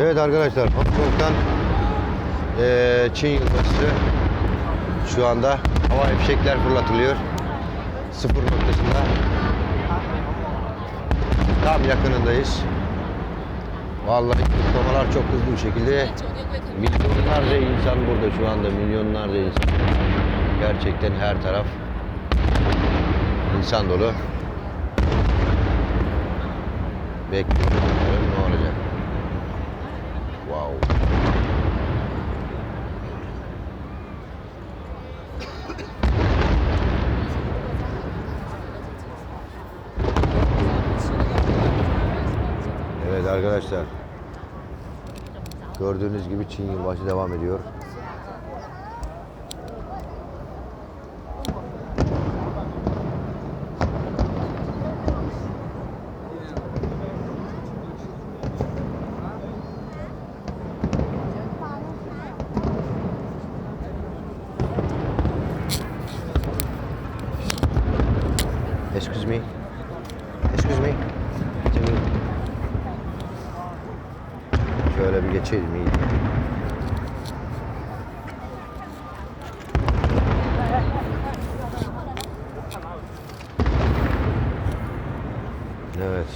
Evet arkadaşlar Hong Kong'dan eee, Çin yılbaşısı şu anda hava fişekler fırlatılıyor. Sıfır noktasında. Tam yakınındayız. Vallahi kutlamalar çok hızlı bir şekilde milyonlarca insan burada şu anda milyonlarca insan. Gerçekten her taraf insan dolu. Bekliyorum Evet arkadaşlar. Gördüğünüz gibi Çin yılbaşı devam ediyor. Excuse me. Excuse me. Excuse me. Şöyle bir geçelim iyi. Evet.